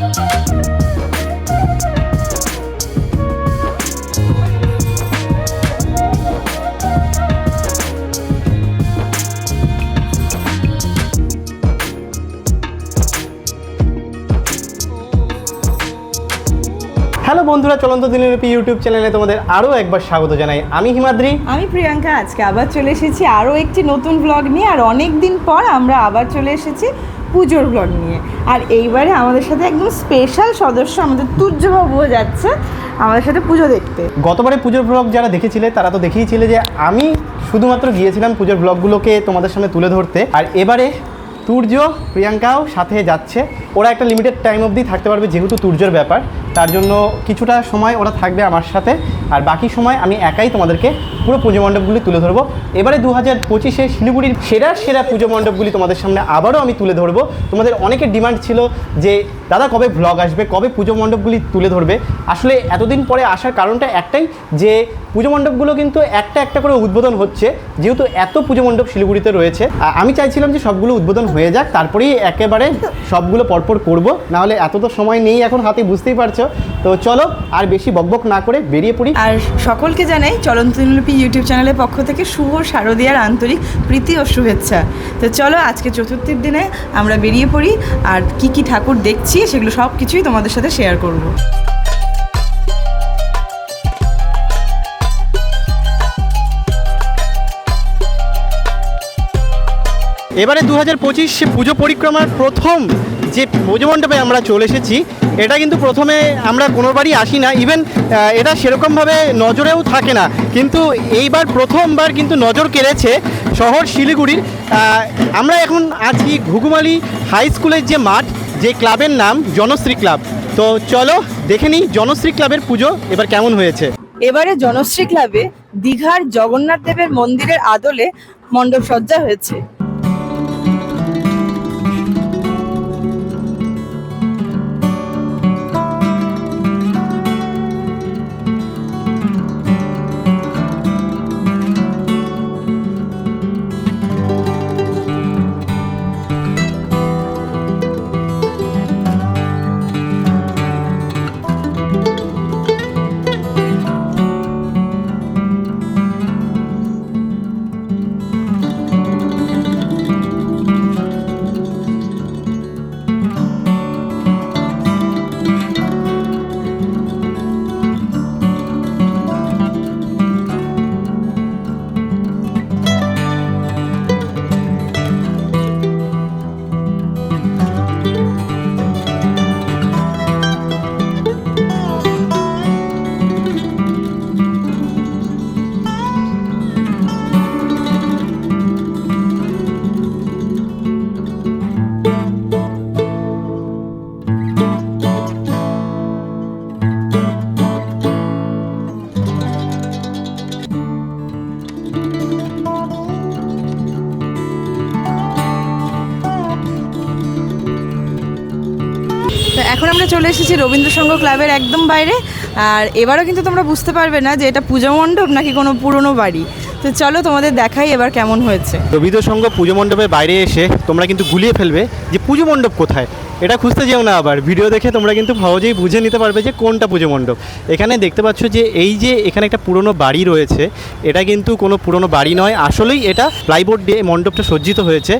Hello বন্ধুরা, চলন্ত দিনলিপি YouTube চ্যানেলে তোমাদের আরও একবার স্বাগত জানাই। আমি হিমাদ্রি। আমি প্রিয়াঙ্কা, আজকে আবার চলে এসেছি আরও একটি নতুন ব্লগ নিয়ে, আর অনেক দিন পর আমরা আবার চলে এসেছি পুজোর ব্লগ নিয়ে। আর এইবারে আমাদের সাথে একদম স্পেশাল সদস্য আমাদের তুর্যবাবুও যাচ্ছে আমাদের সাথে পুজো দেখতে। গতবারে পুজোর ব্লগ যারা দেখেছিলে, তারা তো দেখিয়েছিলে যে আমি শুধুমাত্র গিয়েছিলাম পুজোর ব্লগগুলোকে তোমাদের সামনে তুলে ধরতে। আর এবারে তুর্য, প্রিয়াঙ্কাও সাথে যাচ্ছে। ওরা একটা লিমিটেড টাইম অবধি থাকতে পারবে যেহেতু তুর্যর ব্যাপার। তার জন্য কিছুটা সময় ওরা থাকবে আমার সাথে। আর বাকি সময় আমি একাই তোমাদেরকে পুরো পুজো মণ্ডপগুলি তুলে ধরবো। এবারে দু হাজার পঁচিশে শিলিগুড়ির সেরা সেরা পুজো মণ্ডপগুলি তোমাদের সামনে আবারও আমি তুলে ধরবো। তোমাদের অনেকের ডিমান্ড ছিল যে, দাদা, কবে ভ্লগ আসবে? কবে পুজো মণ্ডপগুলি তুলে ধরবে? আসলে এতদিন পরে আসার কারণটা একটাই যে, পুজো মণ্ডপগুলো কিন্তু একটা একটা করে উদ্বোধন হচ্ছে। যেহেতু এত পুজো মণ্ডপ শিলিগুড়িতে রয়েছে। আমি চাইছিলাম যে সবগুলো উদ্বোধন হয়ে যাক, তারপরেই একেবারে সবগুলো পরপর করব। নাহলে এত তো সময় নেই এখন হাতে বুঝতেই পারছ। তো চলো আর বেশি বকবক না করে বেরিয়ে পড়ি। আর সকলকে জানাই চলন্ত দিনলিপি ইউটিউব চ্যানেলের পক্ষ থেকে শুভ শারদীয়ার আন্তরিক প্রীতি ও শুভেচ্ছা। তো চলো আজকে চতুর্থীর দিনে আমরা বেরিয়ে পড়ি আর কি কি ঠাকুর দেখছি সেগুলো সব কিছুই তোমাদের সাথে শেয়ার করব। এবারে দু হাজার পঁচিশ পুজো পরিক্রমার প্রথম যে পুজো মণ্ডপে আমরা চলে এসেছি, এটা কিন্তু প্রথমে আমরা কোনোবারই আসি না। ইভেন এটা সেরকমভাবে নজরেও থাকে না। কিন্তু এইবার প্রথমবার কিন্তু নজর কেড়েছে শহর শিলিগুড়ির। আমরা এখন আছি ঘুঘুমালি হাই স্কুলের যে মাঠ, যে ক্লাবের নাম জনশ্রী ক্লাব। তো চলো দেখে নিই জনশ্রী ক্লাবের পুজো এবার কেমন হয়েছে। এবারে জনশ্রী ক্লাবে দীঘার জগন্নাথ দেবের মন্দিরের আদলে মণ্ডপ সজ্জা হয়েছে। এখন আমরা চলে এসেছি রবীন্দ্র সংঘ ক্লাবের একদম বাইরে। আর এবারও কিন্তু তোমরা বুঝতে পারবে না যে এটা পুজো মণ্ডপ নাকি কোনো পুরনো বাড়ি। তো চলো তোমাদের দেখাই এবার কেমন হয়েছে। রবীন্দ্র সংঘ পুজো মণ্ডপের বাইরে এসে তোমরা কিন্তু গুলিয়ে ফেলবে যে পুজো মণ্ডপ কোথায়? এটা খুঁজতে যেও না আবার। ভিডিও দেখে তোমরা কিন্তু সহজেই বুঝে নিতে পারবে যে কোনটা পুজো মণ্ডপ। এখানে দেখতে পাচ্ছ যে এই যে এখানে একটা পুরনো বাড়ি রয়েছে, এটা কিন্তু কোনো পুরনো বাড়ি নয়। আসলেই এটা প্লাইবোর্ড দিয়ে মণ্ডপটা সজ্জিত হয়েছে।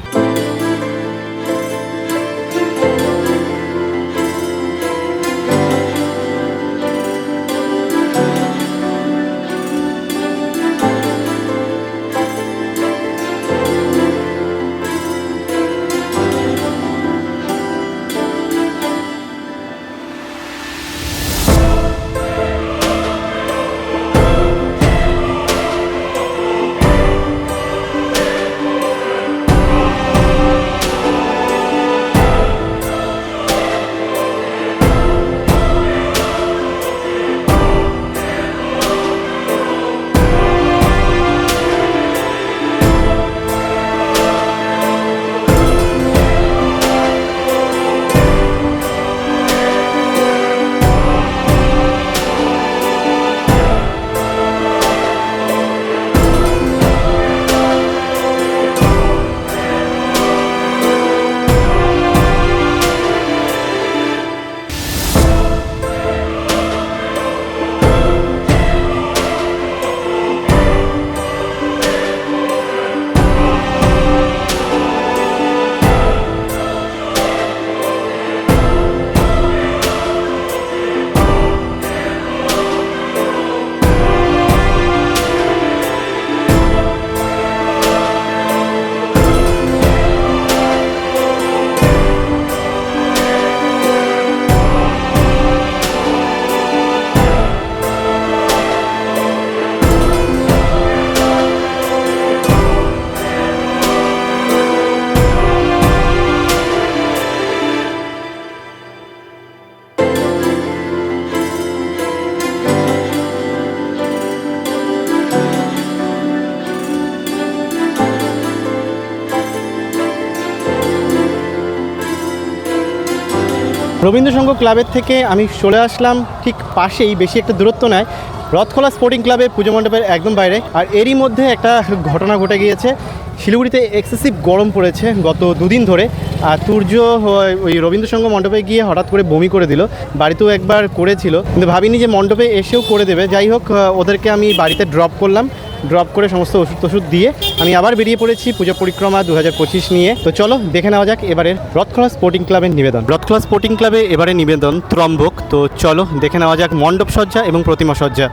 রবীন্দ্রসংঘ ক্লাবের থেকে আমি চলে আসলাম। ঠিক পাশেই, বেশি একটা দূরত্ব নয় রথখোলা স্পোর্টিং ক্লাবে পুজো মণ্ডপের একদম বাইরে। আর এরই মধ্যে একটা ঘটনা ঘটে গিয়েছে। শিলিগুড়িতে এক্সেসিভ গরম পড়েছে গত দুদিন ধরে। আর সূর্য ওই রবীন্দ্রসঙ্গ মণ্ডপে গিয়ে হঠাৎ করে বমি করে দিল। বাড়িতেও একবার করেছিল। কিন্তু ভাবিনি যে মণ্ডপে এসেও করে দেবে। যাই হোক ওদেরকে আমি বাড়িতে ড্রপ করলাম। ড্রপ করে সমস্ত ওষুধ টষুধ দিয়ে আমি আবার বেরিয়ে পড়েছি পুজো পরিক্রমা দু হাজার পঁচিশ নিয়ে। তো চলো, দেখে নেওয়া যাক এবারের রথখোলা স্পোর্টিং ক্লাবের নিবেদন। রথখোলা স্পোর্টিং ক্লাবে এবারে নিবেদন ত্রম্বক। তো চলো, দেখে নেওয়া যাক মণ্ডপ সজ্জা এবং প্রতিমা সজ্জা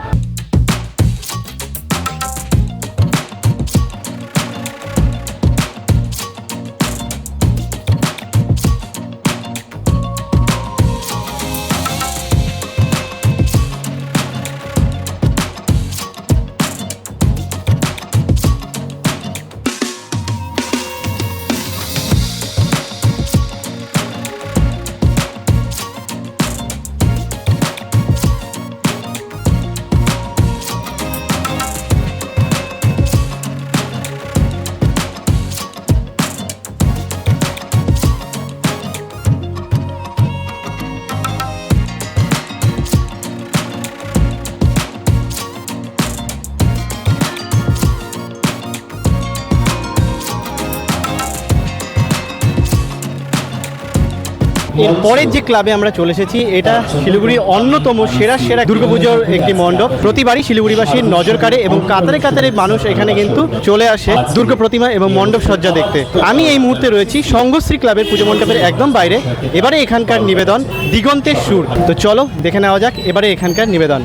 এর পরের যে ক্লাবে আমরা চলে এসেছি, এটা শিলিগুড়ির অন্যতম সেরা সেরা দুর্গাপুজোর একটি মণ্ডপ। প্রতিবারই শিলিগুড়িবাসীর নজর কাড়ে এবং কাতারে কাতারে মানুষ এখানে কিন্তু চলে আসে দুর্গা প্রতিমা এবং মণ্ডপ সজ্জা দেখতে। আমি এই মুহূর্তে রয়েছি সঙ্গশ্রী ক্লাবের পুজো মণ্ডপের একদম বাইরে। এবারে এখানকার নিবেদন দিগন্তের সুর। তো চলো দেখে নেওয়া যাক, এবারে এখানকার নিবেদন।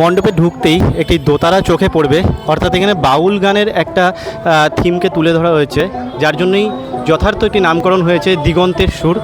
মণ্ডপে ঢুকতেই একটি দোতারা চোখে পড়বে, অর্থাৎ এখানে বাউল গানের একটা থিমকে তুলে ধরা হয়েছে, যার জন্যই যথার্থ একটি নামকরণ হয়েছে দিগন্তের সুর।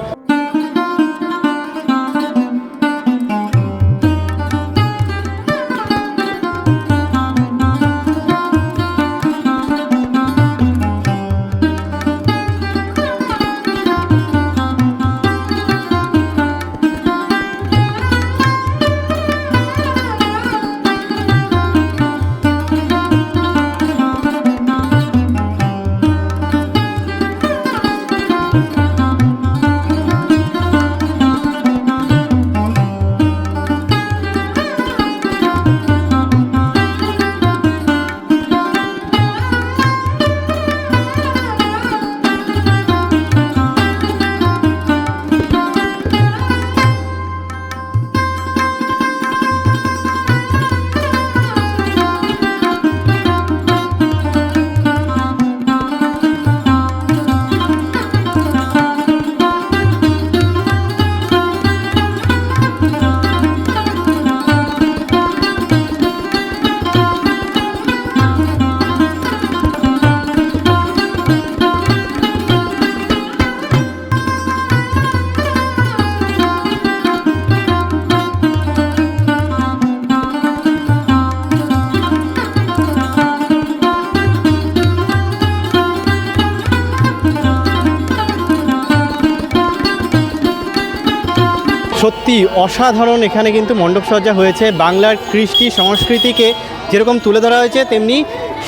সত্যি অসাধারণ এখানে কিন্তু মণ্ডপসজ্জা হয়েছে। বাংলার কৃষ্টি সংস্কৃতিকে যেরকম তুলে ধরা হয়েছে তেমনি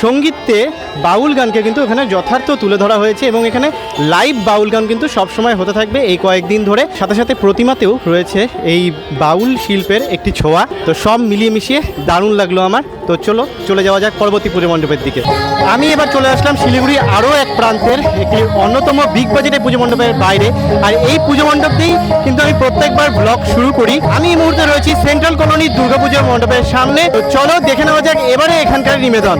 সঙ্গীতে বাউল গানকে কিন্তু এখানে যথার্থ তুলে ধরা হয়েছে এবং এখানে লাইভ বাউল গান কিন্তু সবসময় হতে থাকবে এই কয়েকদিন ধরে। সাথে সাথে প্রতিমাতেও রয়েছে এই বাউল শিল্পের একটি ছোঁয়া। তো সব মিলিয়ে মিশিয়ে দারুণ লাগল আমার। তো চলো, চলে যাওয়া যাক পরবর্তী পুজো মণ্ডপের দিকে। আমি এবার চলে আসলাম শিলিগুড়ি আরও এক প্রান্তের একটি অন্যতম বিগ বাজেটের পুজো মণ্ডপের বাইরে। আর এই পুজো মণ্ডপ দিয়েই কিন্তু আমি প্রত্যেকবার ব্লগ শুরু করি। আমি এই মুহূর্তে রয়েছি সেন্ট্রাল কলোনি দুর্গাপুজোর মণ্ডপের সামনে। তো চলো, দেখে নেওয়া যাক এবারে এখানকার নিবেদন।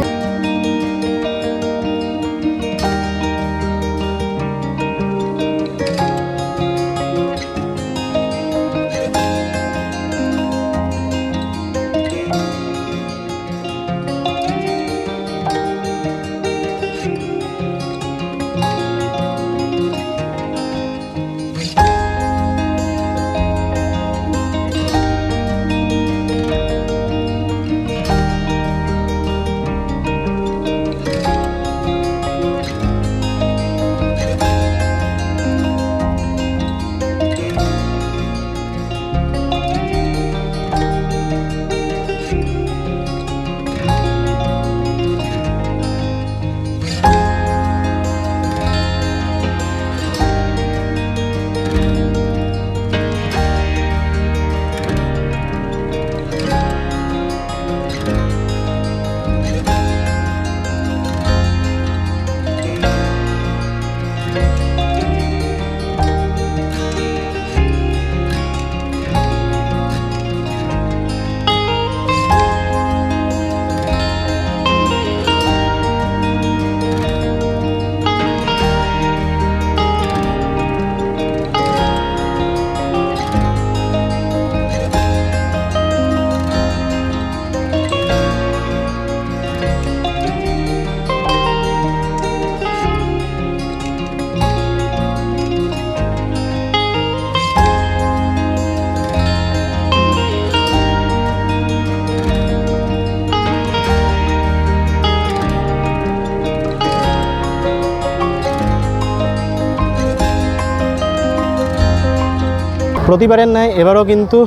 প্রতিবারের ন্যায় এবারও কিন্তু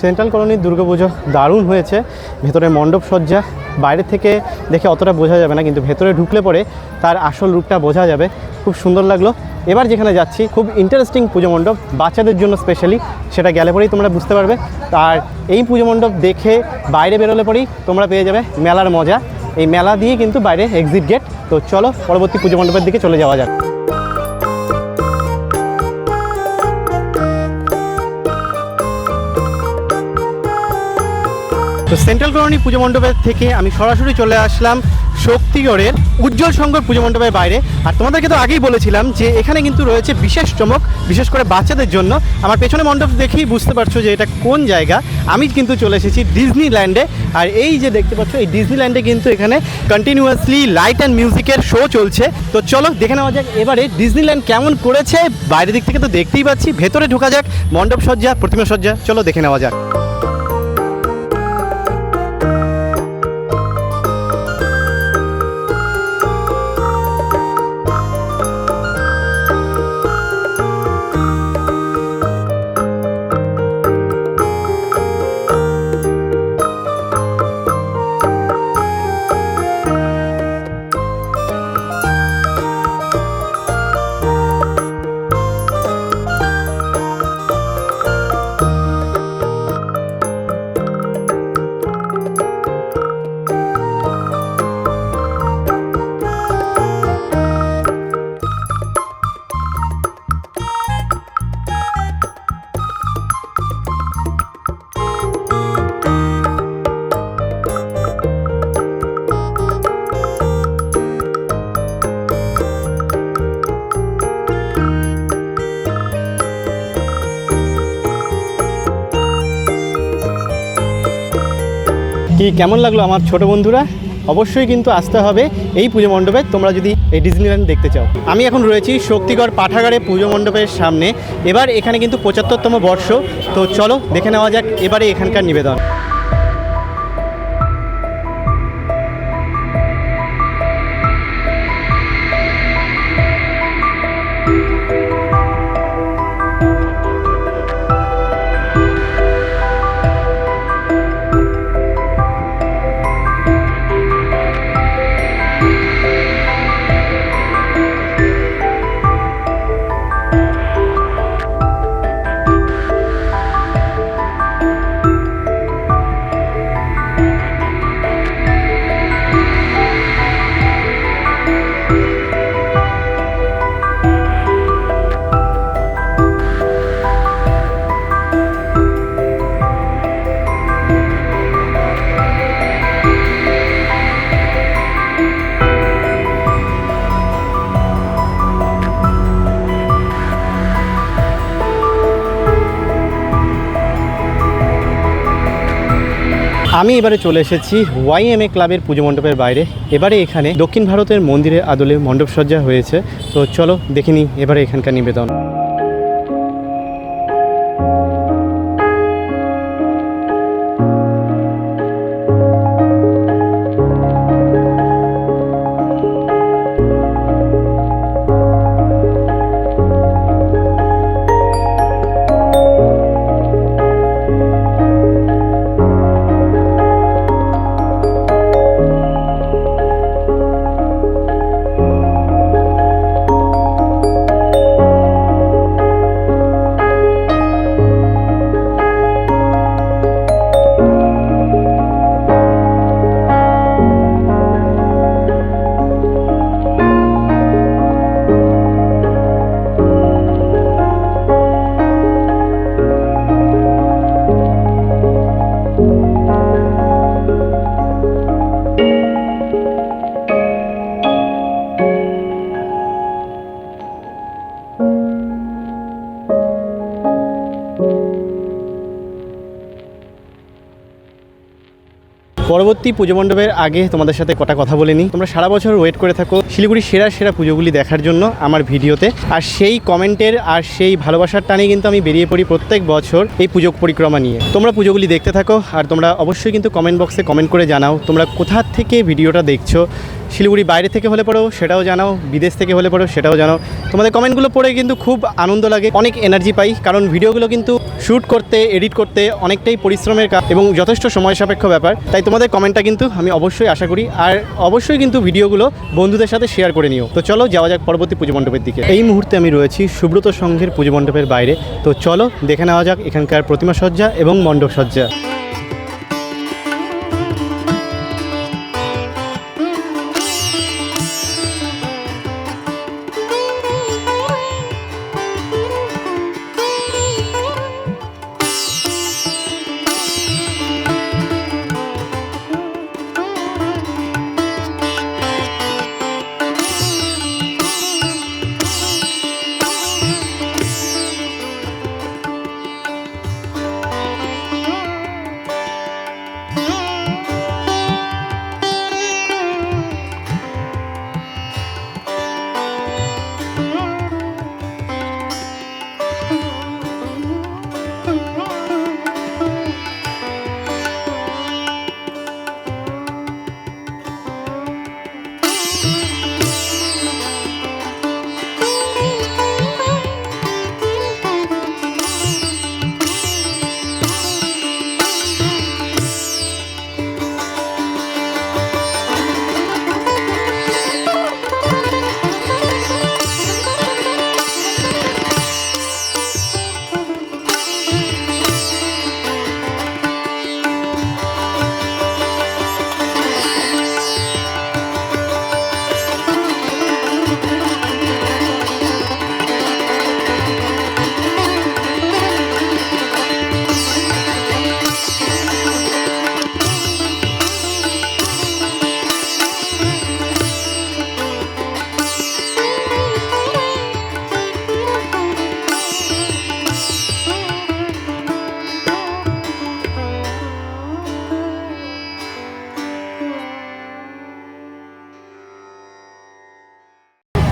সেন্ট্রাল কলোনির দুর্গাপুজো দারুণ হয়েছে। ভেতরে মণ্ডপ সজ্জা, বাইরে থেকে দেখে অতটা বোঝা যাবে না, কিন্তু ভেতরে ঢুকলে পরে তার আসল রূপটা বোঝা যাবে। খুব সুন্দর লাগল। এবার যেখানে যাচ্ছি, খুব ইন্টারেস্টিং পুজো মণ্ডপ, বাচ্চাদের জন্য স্পেশালি সেটা গেলে পরেই তোমরা বুঝতে পারবে। আর এই পুজো মণ্ডপ দেখে বাইরে বেরোলে পরেই তোমরা পেয়ে যাবে মেলার মজা। এই মেলা দিয়ে কিন্তু বাইরে এক্সিট গেট তো চলো, পরবর্তী পুজো মণ্ডপের দিকে চলে যাওয়া যাক। তো সেন্ট্রাল কলোনি পুজো মণ্ডপের থেকে আমি সরাসরি চলে আসলাম শক্তিগড়ের উজ্জ্বল সংঘর পুজো মণ্ডপের বাইরে। আর তোমাদেরকে তো আগেই বলেছিলাম যে এখানে কিন্তু রয়েছে বিশেষ চমক, বিশেষ করে বাচ্চাদের জন্য। আমার পেছনে মণ্ডপ দেখেই বুঝতে পারছ যে এটা কোন জায়গা। আমি কিন্তু চলে এসেছি ডিজনিল্যান্ডে আর এই যে দেখতে পাচ্ছ, এই ডিজনিল্যান্ডে কিন্তু এখানে কন্টিনিউয়াসলি লাইট অ্যান্ড মিউজিকের শো চলছে। তো চলো দেখে নেওয়া যাক এবারে ডিজনিল্যান্ড কেমন করেছে। বাইরের দিক থেকে তো দেখতেই পাচ্ছি, ভেতরে ঢোকা যাক, মণ্ডপ সজ্জা, প্রতিমা সজ্জা, চলো দেখে নেওয়া যাক। কি কেমন লাগল আমার ছোট বন্ধুরা? অবশ্যই কিন্তু আসতে হবে এই পুজো মণ্ডপে। তোমরা যদি এই ডিজনিল্যান্ড দেখতে চাও। আমি এখন রয়েছি শক্তিগড় পাঠাগারে পুজো মণ্ডপের সামনে। এবার এখানে কিন্তু পঁচাত্তরতম বর্ষ। তো চলো দেখে নেওয়া যাক, এবারে এখানকার নিবেদন। আমি এবারে চলে এসেছি ওয়াই এম এ ক্লাবের পুজো মণ্ডপের বাইরে। এবারে এখানে দক্ষিণ ভারতের মন্দিরের আদলে মণ্ডপ সজ্জা হয়েছে। তো চলো দেখে নিই এবারে এখানকার নিবেদন। পরবর্তী পুজো মণ্ডপের আগে তোমাদের সাথে কটা কথা বলে নিই। তোমরা সারা বছর ওয়েট করে থাকো। শিলিগুড়ির সেরা সেরা পুজোগুলি দেখার জন্য আমার ভিডিওতে। আর সেই কমেন্টের আর সেই ভালোবাসার টানে কিন্তু আমি বেরিয়ে পড়ি প্রত্যেক বছর এই পুজো পরিক্রমা নিয়ে। তোমরা পুজোগুলি দেখতে থাকো, আর তোমরা অবশ্যই কিন্তু কমেন্ট বক্সে কমেন্ট করে জানাও তোমরা কোথা থেকে ভিডিওটা দেখছ। শিলিগুড়ি বাইরে থেকে হলে পরেও সেটাও জানাও, বিদেশ থেকে হলে পরেও সেটাও জানাও। তোমাদের কমেন্টগুলো পড়ে কিন্তু খুব আনন্দ লাগে, অনেক এনার্জি পাই, কারণ ভিডিওগুলো কিন্তু শ্যুট করতে এডিট করতে অনেকটাই পরিশ্রমের কাজ এবং যথেষ্ট সময় সাপেক্ষ ব্যাপার। তাই তোমাদের কমেন্টটা কিন্তু আমি অবশ্যই আশা করি, আর অবশ্যই কিন্তু ভিডিওগুলো বন্ধুদের সাথে শেয়ার করে নিও। তো চলো, যাওয়া যাক পরবর্তী পুজো মণ্ডপের দিকে। এই মুহূর্তে আমি রয়েছি সুব্রত সংঘের পুজো মণ্ডপের বাইরে। তো চলো, দেখে নেওয়া যাক এখানকার প্রতিমা সজ্জা এবং মণ্ডপ সজ্জা।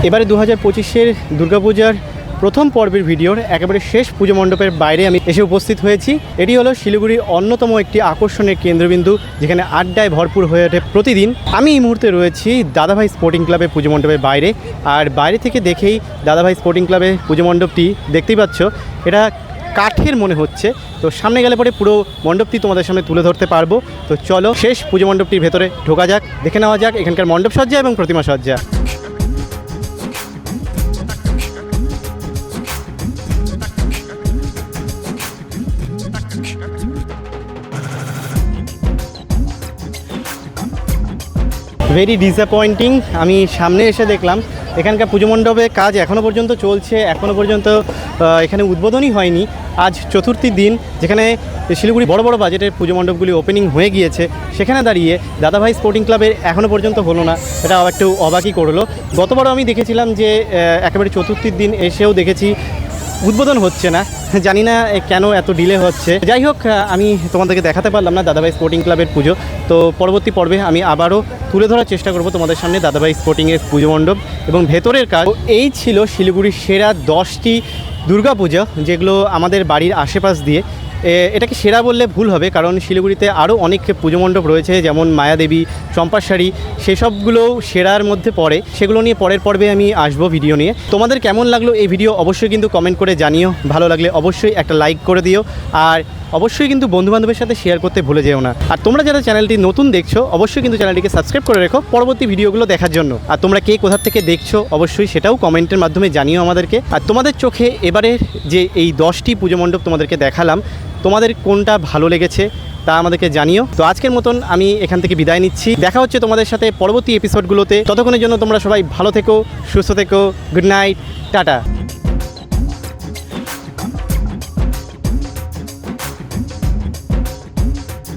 এবারে দু হাজার পঁচিশের দুর্গাপূজার প্রথম পর্বের ভিডিওর একেবারে শেষ পুজো মণ্ডপের বাইরে আমি এসে উপস্থিত হয়েছি। এটি হলো শিলিগুড়ির অন্যতম একটি আকর্ষণের কেন্দ্রবিন্দু, যেখানে আড্ডায় ভরপুর হয়ে ওঠে প্রতিদিন। আমি এই মুহূর্তে রয়েছি দাদাভাই স্পোর্টিং ক্লাবের পুজো মণ্ডপের বাইরে। আর বাইরে থেকে দেখেই দাদাভাই স্পোর্টিং ক্লাবের পুজো মণ্ডপটি দেখতেই পাচ্ছ। এটা কাঠের মনে হচ্ছে। তো সামনে গেলে পরে পুরো মণ্ডপটি তোমাদের সামনে তুলে ধরতে পারব। তো চলো শেষ পুজো মণ্ডপটির ভেতরে ঢোকা যাক, দেখে নেওয়া যাক এখানকার মণ্ডপ সজ্জা এবং প্রতিমা সজ্জা। ভেরি ডিসঅ্যাপয়েন্টিং আমি সামনে এসে দেখলাম, এখানকার পুজো মণ্ডপে কাজ এখনও পর্যন্ত চলছে এখনও পর্যন্ত এখানে উদ্বোধনই হয়নি। আজ চতুর্থীর দিন, যেখানে শিলিগুড়ি বড় বড় বাজেটের পুজো মণ্ডপগুলি ওপেনিং হয়ে গিয়েছে, সেখানে দাঁড়িয়ে দাদাভাই স্পোর্টিং ক্লাবের এখনও পর্যন্ত হলো না। এটা একটু অবাকই করল। গতবারও আমি দেখেছিলাম যে একেবারে চতুর্থীর দিন এসেও দেখেছি উদ্বোধন হচ্ছে না। জানি না কেন এত ডিলে হচ্ছে। যাই হোক আমি তোমাদেরকে দেখাতে পারলাম না দাদাভাই স্পোর্টিং ক্লাবের পুজো। তো পরবর্তী পর্বে আমি আবারও তুলে ধরার চেষ্টা করব তোমাদের সামনে দাদাভাই স্পোর্টিংয়ের পুজো মণ্ডপ এবং ভেতরের কাজ। এই ছিল শিলিগুড়ির সেরা দশটি দুর্গাপূজা, যেগুলো আমাদের বাড়ির আশেপাশ দিয়ে এটাকে সেরা বললে ভুল হবে? কারণ শিলিগুড়িতে আরও অনেক পুজো মণ্ডপ রয়েছে, যেমন মায়াদেবী, চম্পাশাড়ি, সেসবগুলোও সেরার মধ্যে পড়ে। সেগুলো নিয়ে পরের পর্বে আমি আসব ভিডিও নিয়ে। তোমাদের কেমন লাগল এই ভিডিও অবশ্যই কিন্তু কমেন্ট করে জানিও। ভালো লাগলে অবশ্যই একটা লাইক করে দিও। আর অবশ্যই কিন্তু বন্ধুবান্ধবের সাথে শেয়ার করতে ভুলে যেও না। আর তোমরা যারা চ্যানেলটি নতুন দেখছ, অবশ্যই কিন্তু চ্যানেলটিকে সাবস্ক্রাইব করে রেখো পরবর্তী ভিডিওগুলো দেখার জন্য। আর তোমরা কে কোথা থেকে দেখছ, অবশ্যই সেটাও কমেন্টের মাধ্যমে জানিও আমাদেরকে। আর তোমাদের চোখে এবারের যে এই দশটি পুজো মণ্ডপ তোমাদেরকে দেখালাম তোমাদের কোনটা ভালো লেগেছে তা আমাদেরকে জানিও। তো আজকের মতন আমি এখান থেকে বিদায় নিচ্ছি। দেখা হচ্ছে তোমাদের সাথে পরবর্তী এপিসোডগুলোতে ততক্ষণের জন্য তোমরা সবাই ভালো থেকো, সুস্থ থেকো গুড নাইট টাটা।